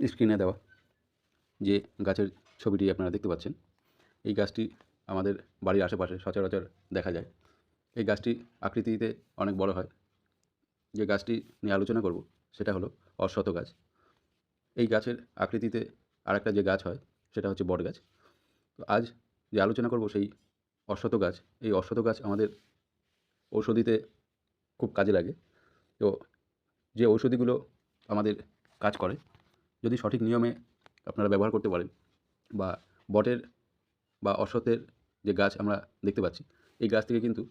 স্ক্রিনে দেওয়া যে গাছের ছবিটি আপনারা দেখতে পাচ্ছেন, এই গাছটি আমাদের বাড়ির আশেপাশে সচরাচর দেখা যায়। এই গাছটি আকৃতিতে অনেক বড় হয়। যে গাছটি নিয়ে আলোচনা করব, সেটা হলো অশ্বত্থ গাছ। এই গাছের আকৃতিতে আরেকটা যে গাছ হয়, সেটা হচ্ছে বট গাছ। তো আজ যে আলোচনা করব সেই অশ্বত্থ গাছ, এই অশ্বত্থ গাছ আমাদের ঔষধিতে খুব কাজে লাগে। তো যে ঔষধিগুলো আমাদের কাজ করে যদি সঠিক নিয়মে আপনারা ব্যবহার করতে পারেন বা বটের বা অশ্বত্থের যে গাছ আমরা দেখতে পাচ্ছি, এই গাছ থেকে কিন্তু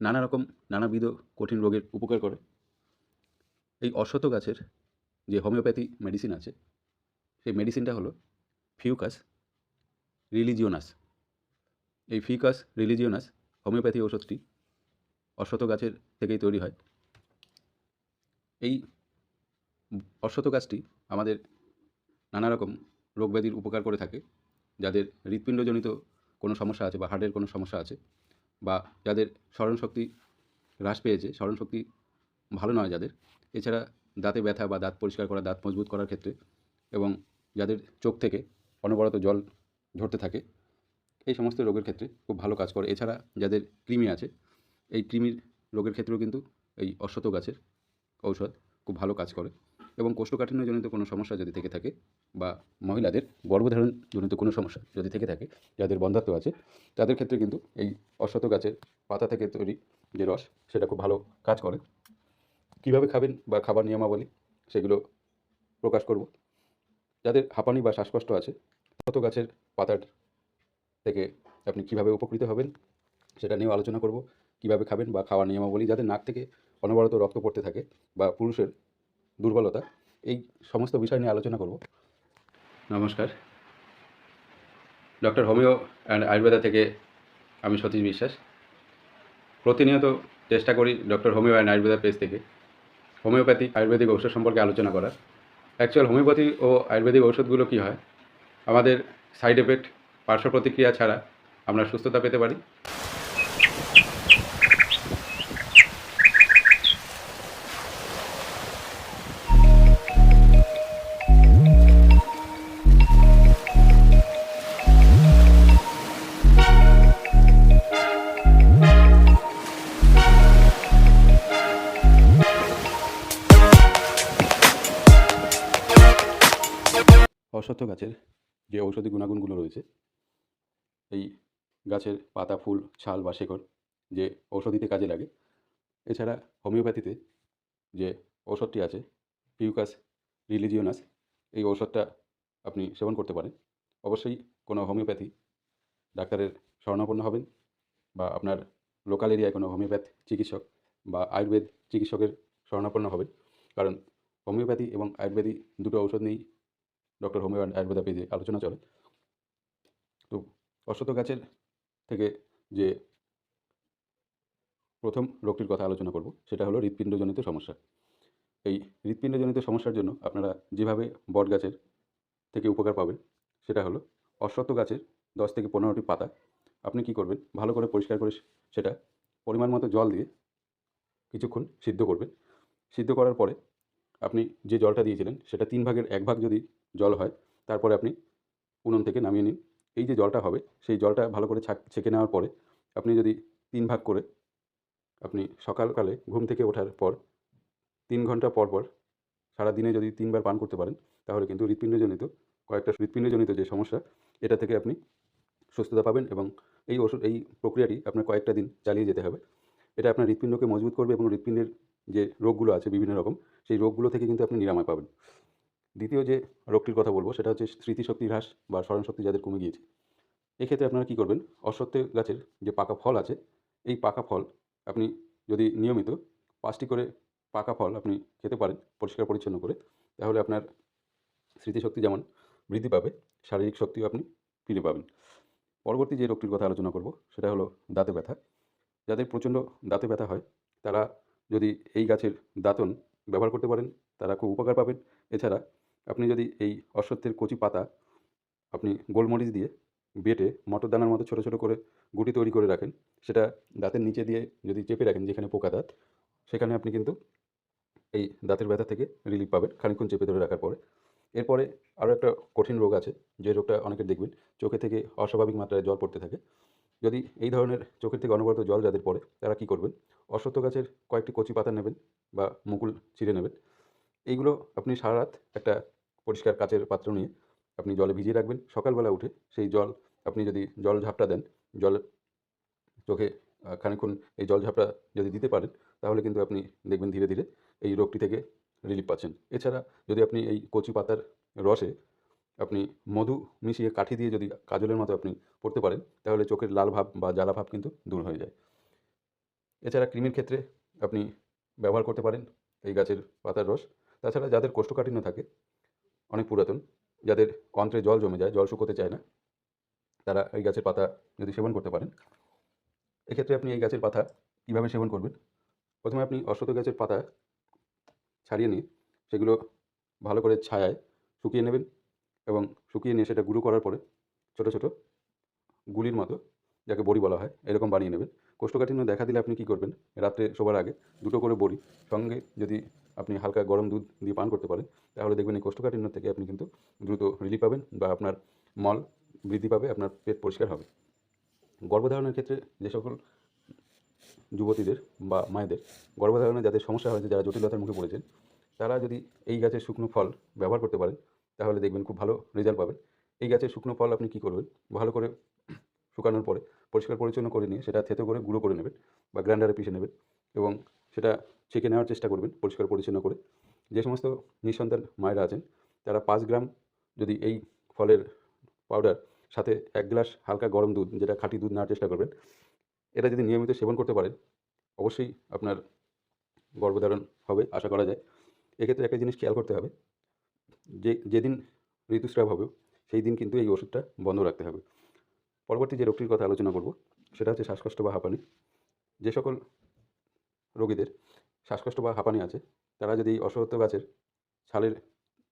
নানা রকম, নানাবিধ কঠিন রোগের উপকার করে। এই অশ্বত্থ গাছের যে হোমিওপ্যাথি মেডিসিন আছে, সেই মেডিসিনটা হলো ফিউকাস রিলিজিওনাস। এই ফিউকাস রিলিজিওনাস হোমিওপ্যাথি ওষুধটি অশ্বত্থ গাছের থেকেই তৈরি হয়। এই অশ্বত্থ গাছটি আমাদের নানা রকম রোগব্যাধির উপকার করে থাকে, যাদের হৃৎপিণ্ডজনিত কোনো সমস্যা আছে বা হার্টের কোনো সমস্যা আছে বা যাদের স্মরণশক্তি হ্রাস পেয়েছে, স্মরণশক্তি ভালো নয় যাদের। এছাড়া দাঁতে ব্যথা বা দাঁত পরিষ্কার করা, দাঁত মজবুত করার ক্ষেত্রে এবং যাদের চোখ থেকে অনবরত জল ঝরতে থাকে, এই সমস্ত রোগের ক্ষেত্রে খুব ভালো কাজ করে। এছাড়া যাদের কৃমি আছে, এই কৃমির রোগের ক্ষেত্রেও কিন্তু এই অশ্বত্থ গাছের ঔষধ খুব ভালো কাজ করে। এবং কোষ্ঠকাঠিন্যজনিত কোনো সমস্যা যদি থেকে থাকে বা মহিলাদের গর্ভধারণজনিত কোনো সমস্যা যদি থেকে থাকে, যাদের বন্ধাত্ব আছে, তাদের ক্ষেত্রে কিন্তু এই অশ্বত্থ গাছের পাতা থেকে তৈরি যে রস, সেটা খুব ভালো কাজ করে। কীভাবে খাবেন বা খাবার নিয়মাবলী, সেগুলো প্রকাশ করব। যাদের হাঁপানি বা শ্বাসকষ্ট আছে, অশ্বত্থ গাছের পাতার থেকে আপনি কীভাবে উপকৃত হবেন, সেটা নিয়েও আলোচনা করব। কীভাবে খাবেন বা খাওয়ার নিয়মাবলী, যাদের নাক থেকে অনবরত রক্ত পড়তে থাকে বা পুরুষের দুর্বলতা, এই সমস্ত বিষয় নিয়ে আলোচনা করব। নমস্কার। ডক্টর হোমিও অ্যান্ড আয়ুর্বেদা থেকে আমি সতীশ বিশ্বাস। প্রতিনিয়ত চেষ্টা করি doctor homeo and Ayurveda page থেকে হোমিওপ্যাথি, আয়ুর্বেদিক ঔষধ সম্পর্কে আলোচনা করার। অ্যাকচুয়াল হোমিওপ্যাথি ও আয়ুর্বেদিক ঔষধগুলো কী হয়? আমাদের সাইড এফেক্ট, পার্শ্ব প্রতিক্রিয়া ছাড়া আমরা সুস্থতা পেতে পারি। অশ্বত্থ গাছের যে ঔষধি গুণাগুণগুলো রয়েছে, এই গাছের পাতা, ফুল, ছাল বা শেকড় যে ঔষধিতে কাজে লাগে, এছাড়া হোমিওপ্যাথিতে যে ঔষধটি আছে, পিউকাস রিলিজিওনাস, এই ঔষধটা আপনি সেবন করতে পারেন। অবশ্যই কোনো হোমিওপ্যাথি ডাক্তারের শরণাপন্ন হবেন বা আপনার লোকাল এরিয়ায় কোনো হোমিওপ্যাথ চিকিৎসক বা আয়ুর্বেদ চিকিৎসকের শরণাপন্ন হবেন। কারণ হোমিওপ্যাথি এবং আয়ুর্বেদিক দুটো ঔষধ নিয়েই ডক্টর হোমিও অ্যান্ড আয়ুর্বেদা পেজে আলোচনা চলে। তো অশ্বত্থ গাছের থেকে যে প্রথম রোগটির কথা আলোচনা করব, সেটা হলো হৃৎপিণ্ডজনিত সমস্যা। এই হৃৎপিণ্ডজনিত সমস্যার জন্য আপনারা যেভাবে বট গাছের থেকে উপকার পাবেন, সেটা হলো অশ্বত্থ গাছের দশ থেকে পনেরোটি পাতা, আপনি কি করবেন? ভালো করে পরিষ্কার করে সেটা পরিমাণ মতো জল দিয়ে কিছুক্ষণ সিদ্ধ করবেন। সিদ্ধ করার পরে আপনি যে জলটা দিয়েছিলেন, সেটা তিন ভাগের এক ভাগ যদি জল হয়, তারপরে আপনি উনুন থেকে নামিয়ে নিন। এই যে জলটা হবে, সেই জলটা ভালো করে ছাক নেওয়ার পরে আপনি যদি তিন ভাগ করে আপনি সকালকালে ঘুম থেকে ওঠার পর তিন ঘণ্টা পর পর সারা দিনে যদি তিনবার পান করতে পারেন, তাহলে কিন্তু হৃৎপিণ্ডজনিত কয়েকটা হৃৎপিণ্ডজনিত যে সমস্যা, এটা থেকে আপনি সুস্থতা পাবেন এবং এই ওষুধ, এই প্রক্রিয়াটি আপনার কয়েকটা দিন চালিয়ে যেতে হবে। এটা আপনার হৃৎপিণ্ডকে মজবুত করবে এবং হৃৎপিণ্ডের যে রোগগুলো আছে বিভিন্ন রকম, সেই রোগগুলো থেকে কিন্তু আপনি নিরাময় পাবেন। দ্বিতীয় যে রোগটির কথা বলব, সেটা হচ্ছে স্মৃতিশক্তি হ্রাস বা স্মরণশক্তি যাদের কমে গিয়েছে। এক্ষেত্রে আপনারা কী করবেন, অশ্বত্থ গাছের যে পাকা ফল আছে, এই পাকা ফল আপনি যদি নিয়মিত পাঁচটি করে পাকা ফল আপনি খেতে পারেন, পরিষ্কার পরিচ্ছন্ন করে, তাহলে আপনার স্মৃতিশক্তি যেমন বৃদ্ধি পাবে, শারীরিক শক্তিও আপনি ফিরে পাবেন। পরবর্তী যে রোগটির কথা আলোচনা করব, সেটা হলো দাঁতে ব্যথা। যাদের প্রচণ্ড দাঁতে ব্যথা হয়, তারা যদি এই গাছের দাঁতন ব্যবহার করতে পারেন, তারা খুব উপকার পাবেন। এছাড়া আপনি যদি এই অশ্বত্থের কচি পাতা আপনি গোলমরিচ দিয়ে বেটে মটর দানার মতো ছোটো ছোটো করে গুটি তৈরি করে রাখেন, সেটা দাঁতের নিচে দিয়ে যদি চেপে রাখেন, যেখানে পোকা দাঁত, সেখানে আপনি কিন্তু এই দাঁতের ব্যথা থেকে রিলিফ পাবেন খানিকক্ষণ চেপে ধরে রাখার পরে। এরপরে আরও একটা কঠিন রোগ আছে, যে রোগটা অনেকের দেখবেন, চোখে থেকে অস্বাভাবিক মাত্রায় জল পড়তে থাকে। যদি এই ধরনের চোখের থেকে অনবরত জল যাদের পড়ে, তারা কী করবেন? অশ্বত্থ গাছের কয়েকটি কচি পাতা নেবেন বা মুকুল ছিঁড়ে নেবেন। এইগুলো আপনি সারা রাত একটা পরিষ্কার কাচের পাত্র নিয়ে আপনি জলে ভিজিয়ে রাখবেন। সকালবেলা উঠে সেই জল আপনি যদি জল ঝাপটা দেন জল চোখে আহ, খানিকক্ষণ এই জল ঝাপটা যদি দিতে পারেন তাহলে কিন্তু আপনি দেখবেন ধীরে ধীরে এই রোগটি থেকে রিলিফ পাচ্ছেন। এছাড়া যদি আপনি এই কচি পাতার রসে আপনি মধু মিশিয়ে কাঠি দিয়ে যদি কাজলের মতো আপনি পড়তে পারেন তাহলে চোখের লাল ভাব বা জ্বালা ভাব কিন্তু দূর হয়ে যায়। এছাড়া ক্রিমের ক্ষেত্রে আপনি ব্যবহার করতে পারেন এই গাছের পাতার রস। তাছাড়া যাদের কোষ্ঠকাঠিন্য থাকে, অনেক পুরাতন, যাদের অন্ত্রে জল জমে যায়, জল শুকোতে চায় না, তারা এই গাছের পাতা যদি সেবন করতে পারেন, এক্ষেত্রে আপনি এই গাছের পাতা কীভাবে সেবন করবেন? প্রথমে আপনি অশ্বত গাছের পাতা ছাড়িয়ে নিয়ে সেগুলো ভালো করে ছায়ায় শুকিয়ে নেবেন এবং শুকিয়ে নিয়ে সেটা গুঁড়ো করার পরে ছোটো ছোটো গুলির মতো, যাকে বড়ি বলা হয়, এরকম বানিয়ে নেবেন। কোষ্ঠকাঠিন্য দেখা দিলে আপনি কী করবেন? রাত্রে শোবার আগে দুটো করে বড়ি সঙ্গে যদি আপনি হালকা গরম দুধ দিয়ে পান করতে পারেন, তাহলে দেখবেন এই কোষ্ঠকাঠিন্য থেকে আপনি কিন্তু দ্রুত রিলিফ পাবেন বা আপনার মল বৃদ্ধি পাবে, আপনার পেট পরিষ্কার হবে। গর্ভধারণের ক্ষেত্রে যে সকল যুবতীদের বা মায়েদের গর্ভধারণে যাদের সমস্যা হয়েছে, যারা জটিলতার মুখে পড়েছেন, তারা যদি এই গাছের শুকনো ফল ব্যবহার করতে পারেন, তাহলে দেখবেন খুব ভালো রেজাল্ট পাবেন। এই গাছের শুকনো ফল আপনি কী করবেন? ভালো করে শুকানোর পরে পরিষ্কার পরিচ্ছন্ন করে নিয়ে সেটা থেতো করে গুঁড়ো করে নেবেন বা গ্রাইন্ডারে পিষে নেবেন এবং সেটা ছেঁকে নেওয়ার চেষ্টা করবেন পরিষ্কার পরিচ্ছন্ন করে। যে সমস্ত নিঃসন্তান মায়েরা আছেন, তারা পাঁচ গ্রাম যদি এই ফলের পাউডার সাথে এক গ্লাস হালকা গরম দুধ, যেটা খাঁটি দুধ নেওয়ার চেষ্টা করবেন, এটা যদি নিয়মিত সেবন করতে পারেন, অবশ্যই আপনার গর্ভধারণ হবে আশা করা যায়। এক্ষেত্রে একটা জিনিস খেয়াল করতে হবে, যে যেদিন ঋতুস্রাব হবে, সেই দিন কিন্তু এই ওষুধটা বন্ধ রাখতে হবে। পরবর্তী যে রোগটির কথা আলোচনা করব, সেটা হচ্ছে শ্বাসকষ্ট বা হাঁপানি। যে সকল রোগীদের শ্বাসকষ্ট বা হাঁপানি আছে, তারা যদি অশ্বত্থ গাছের ছালের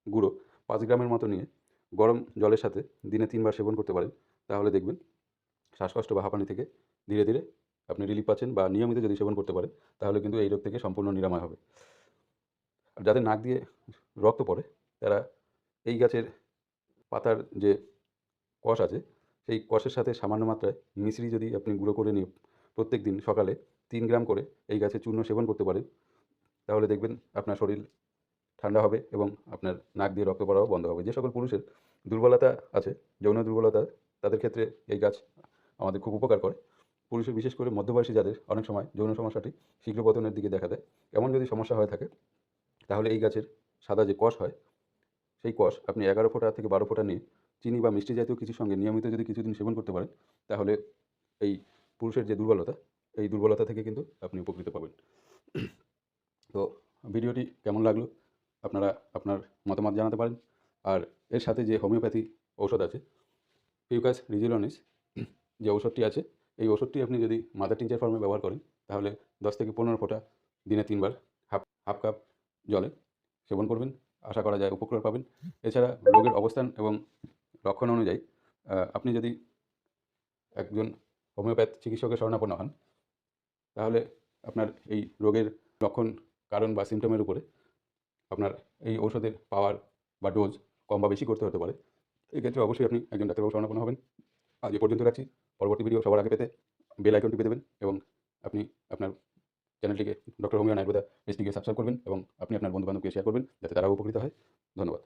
গুঁড়ো পাঁচ গ্রামের মতো নিয়ে গরম জলের সাথে দিনে তিনবার সেবন করতে পারেন, তাহলে দেখবেন শ্বাসকষ্ট বা হাঁপানি থেকে ধীরে ধীরে আপনি রিলিফ পাচ্ছেন বা নিয়মিত যদি সেবন করতে পারেন, তাহলে কিন্তু এই রোগ থেকে সম্পূর্ণ নিরাময় হবে। আর যাদের নাক দিয়ে রক্ত পড়ে, তারা এই গাছের পাতার যে কষ আছে সেই কষের সাথে সামান্য মাত্রায় মিশ্রি যদি আপনি গুঁড়ো করে নিয়ে প্রত্যেক দিন সকালে তিন গ্রাম করে এই গাছের চূর্ণ সেবন করতে পারেন, তাহলে দেখবেন আপনার শরীর ঠান্ডা হবে এবং আপনার নাক দিয়ে রক্ত পড়াও বন্ধ হবে। যে সকল পুরুষের দুর্বলতা আছে, যৌন দুর্বলতা, তাদের ক্ষেত্রে এই গাছ আমাদের খুব উপকার করে। পুরুষের বিশেষ করে মধ্যবয়সী যাদের অনেক সময় যৌন সমস্যাটি শীঘ্র পতনের দিকে দেখা দেয়, এমন যদি সমস্যা হয়ে থাকে, তাহলে এই গাছের সাদা যে কষ হয়, সেই কষ আপনি এগারো ফোঁটা থেকে বারো ফোঁটা নিয়ে চিনি বা মিষ্টি জাতীয় কিছুর সঙ্গে নিয়মিত যদি কিছুদিন সেবন করতে পারেন, তাহলে এই পুরুষের যে দুর্বলতা, এই দুর্বলতা থেকে কিন্তু আপনি উপকৃত পাবেন। তো ভিডিওটি কেমন লাগল? আপনারা আপনার মতামত জানাতে পারেন। আর এর সাথে যে হোমিওপ্যাথি ঔষধ আছে, পিউকাস রিজিলনিস যে ঔষধটি আছে, এই ওষুধটি আপনি যদি মাদার টিঞ্চার ফর্মে ব্যবহার করেন, তাহলে দশ থেকে পনেরো ফোঁটা দিনে তিনবার হাফ হাফ কাপ জলে সেবন করবেন। আশা করা যায় উপকার পাবেন। এছাড়া রোগের অবস্থান এবং লক্ষণ অনুযায়ী আপনি যদি একজন হোমিওপ্যাথ চিকিৎসকের শরণাপন্ন হন, তাহলে আপনার এই রোগের লক্ষণ, কারণ বা সিমটমের উপরে আপনার এই ঔষধের পাওয়ার বা ডোজ কম বা বেশি করতে হতে পারে। এই ক্ষেত্রে অবশ্যই আপনি একজন ডাক্তারবাবু শরণাপন্ন হবেন। আজ এ পর্যন্ত রাখছি। পরবর্তী ভিডিও সবার আগে পেতে বেল আইকন টিপে দেবেন এবং আপনি আপনার চ্যানেলটিকে ডক্টর হোমিও নায়কদা এসটিকে সাবস্ক্রাইব করবেন এবং আপনি আপনার বন্ধুবান্ধবকে শেয়ার করবেন যাতে তারাও উপকৃত হয়। ধন্যবাদ।